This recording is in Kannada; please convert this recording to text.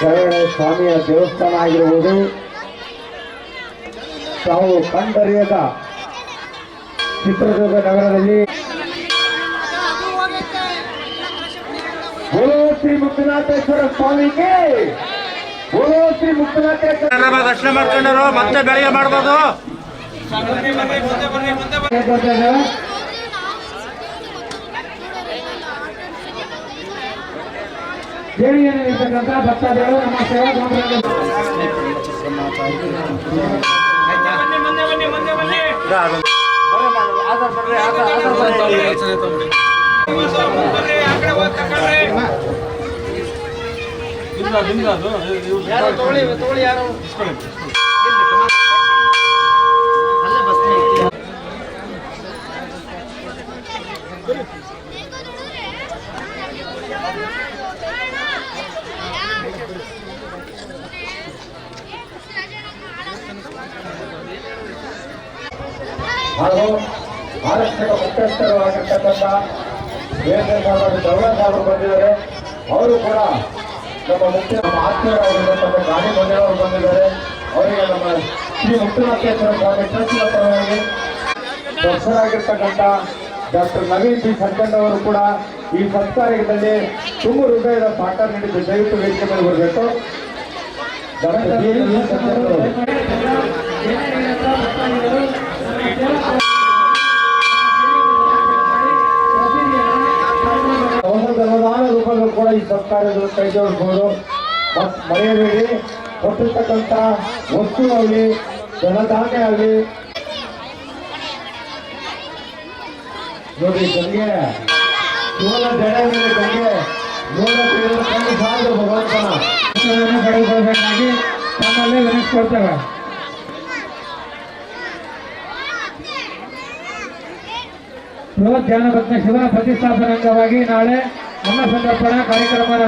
ಶರಣ ಸ್ವಾಮಿಯ ದೇವಸ್ಥಾನ ಆಗಿರುವುದು ತಾವು ಕಂಡರಿಯದ ಚಿತ್ರದುರ್ಗ ನಗರದಲ್ಲಿ ಬೋಲೋ ಶ್ರೀ ಮುಕ್ತನಾಥೇಶ್ವರ ಸ್ವಾಮಿಗೆ ಬೋಲೋ ಶ್ರೀ ಮುಕ್ತನಾಥೇಶ್ವರ ದರ್ಶನ ಮಾಡ್ಕೊಂಡರು ಮತ್ತೆ ಬೆಳಗ್ಗೆ ಮಾಡ್ಬೋದು. ದೇವಿಯಲ್ಲಿರ್ತಕ್ಕಂಥ ಭಕ್ತಾದಿಗಳು ನಮ್ಮ ಸೇವಾ ಸಂಸ್ಥೆಯಲ್ಲಿ ಹಾಗೂ ಆರಕ್ಷಕ ಮುಖ್ಯಸ್ಥರಾಗಿರ್ತಕ್ಕಂಥ ದೌಲತ್ ಅವರು ಬಂದಿದ್ದಾರೆ. ಅವರು ಕೂಡ ನಮ್ಮ ಮುಖ್ಯ ನಮ್ಮ ಆತ್ಮೀಯರಾಗಿರ್ತಕ್ಕಂಥ ಗಾಡಿ ಬಂದಿರೋರು ಬಂದಿದ್ದಾರೆ. ಅವರಿಗೆ ನಮ್ಮ ಶ್ರೀ ಮುಖ್ಯಮಂತ್ರೇಶ್ವರ ಸ್ವಾಮಿ ಟ್ರಸ್ಟ್ನ ಪರವಾಗಿ ದರ್ಶರಾಗಿರ್ತಕ್ಕಂಥ ಡಾಕ್ಟರ್ ನವೀನ್ ಬಿ ಅವರು ಕೂಡ ಈ ಸತ್ಕಾರ್ಯದಲ್ಲಿ ತುಂಬ ಹೃದಯದ ಪಾಠ ನೀಡಿದ್ದು ದಯವಿಟ್ಟು ವೇದಿಕೆ ಮೇಲೆ ಬರಬೇಕು. ಡಾಕ್ಟರ್ ಕೂಡ ಈ ಸರ್ಕಾರಗಳು ಕೈ ಜೋಡಿಸ್ಬೋದು ಮತ್ ಮರೆಯಬೇಡಿ ಕೊಟ್ಟಿರ್ತಕ್ಕಂಥ ವಸ್ತು ಆಗಲಿ ಜನಧಾನ್ಯ ಆಗಲಿ. ನೋಡಿ ಗಂಗೆ ಮೂಲ ಜಡೆ ಮೇಲೆ ಗಂಗೆ ಮೂಲ ಸಾಲದು ಭಗವಂತನ. ಪಡೆದುಕೊಳ್ಳಬೇಕಾಗಿ ತಮ್ಮಲ್ಲೇ ವಿನಿಸ್ಕೊಳ್ತೇವೆ ಬೃಹತ್ ಧ್ಯಾನ ಶಿವನ ಪ್ರತಿಷ್ಠಾಪನೆ ಅಂಗವಾಗಿ ನಾಳೆ என்ன சந்தர்ப்பம் காரியக்கிரம